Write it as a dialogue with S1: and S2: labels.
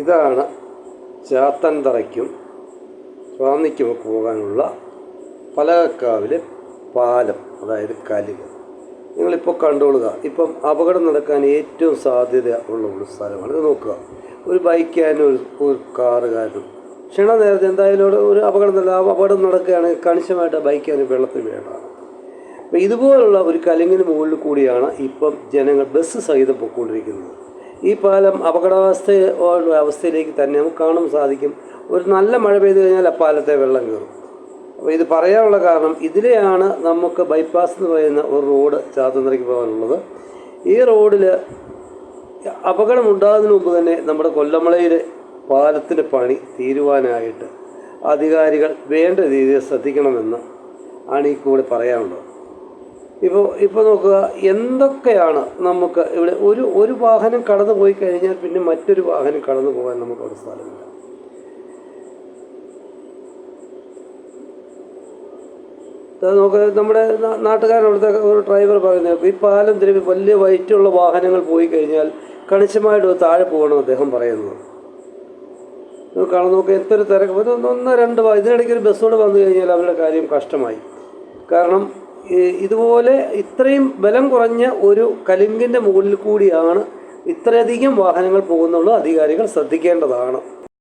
S1: ഇതാണ് ചാത്തൻതറയ്ക്കും സ്വാമിക്കുമൊക്കെ പോകാനുള്ള പലകക്കാവിലെ പാലം അതായത് കലുക നിങ്ങളിപ്പോൾ കണ്ടുകൊള്ളുക ഇപ്പം അപകടം നടക്കാൻ ഏറ്റവും സാധ്യത ഉള്ള ഒരു സ്ഥലമാണ്. ഇത് നോക്കുക ഒരു ബൈക്കാരനും ഒരു ഒരു കാറുകാരനും ക്ഷണ നേരത്തെ എന്തായാലും ഒരു അപകടം നട അപകടം നടക്കുകയാണെങ്കിൽ കണിശമായിട്ട് ബൈക്കാരന് വെള്ളത്തിൽ വീണതാണ് അപ്പോൾ ഇതുപോലുള്ള ഒരു കലുങ്ങിന് മുകളിൽ കൂടിയാണ് ഇപ്പം ജനങ്ങൾ ബസ് സഹിതം പൊയ്ക്കൊണ്ടിരിക്കുന്നത്. ഈ പാലം അപകടാവസ്ഥ അവസ്ഥയിലേക്ക് തന്നെ നമുക്ക് കാണാൻ സാധിക്കും. ഒരു നല്ല മഴ പെയ്തു കഴിഞ്ഞാൽ ആ പാലത്തെ വെള്ളം കയറും. അപ്പോൾ ഇത് പറയാനുള്ള കാരണം ഇതിലെയാണ് നമുക്ക് ബൈപ്പാസ് എന്ന് പറയുന്ന ഒരു റോഡ് ചാത്തന്ത്രയ്ക്ക് പോകാനുള്ളത്. ഈ റോഡിൽ അപകടം ഉണ്ടാകുന്നതിന് മുമ്പ് തന്നെ നമ്മുടെ കൊല്ലമളയിൽ പാലത്തിന്റെ പണി തീരുവാനായിട്ട് അധികാരികൾ വേണ്ട രീതിയിൽ ശ്രദ്ധിക്കണമെന്ന് ആണ് ഈ കൂടെ പറയാനുള്ളത്. ഇപ്പോൾ ഇപ്പോൾ നോക്കുക എന്തൊക്കെയാണ് നമുക്ക് ഇവിടെ ഒരു ഒരു വാഹനം കടന്നു പോയി കഴിഞ്ഞാൽ പിന്നെ മറ്റൊരു വാഹനം കടന്നു പോകാൻ നമുക്ക് അവിടെ സ്ഥലമില്ല നമുക്ക് നമ്മുടെ നാട്ടുകാരൻ അവിടുത്തെ ഒരു ഡ്രൈവർ പറയുന്നത് ഈ പാലം തിരുമ്പി വലിയ വൈറ്റുള്ള വാഹനങ്ങൾ പോയി കഴിഞ്ഞാൽ കണിശമായിട്ട് താഴെ പോകണം അദ്ദേഹം പറയുന്നത്. കാണാൻ നോക്കുക എത്ര തിരക്ക്. ഒന്ന് രണ്ട് ഇതിനിടയ്ക്ക് ഒരു ബസ്സോട് വന്നു കഴിഞ്ഞാൽ അവരുടെ കാര്യം കഷ്ടമായി. കാരണം ഇതുപോലെ ഇത്രയും ബലം കുറഞ്ഞ ഒരു കലുങ്കിന്റെ മുകളിൽ കൂടിയാണ് ഇത്രയധികം വാഹനങ്ങൾ പോകുന്നുള്ളൂ അധികാരികൾ ശ്രദ്ധിക്കേണ്ടതാണ്.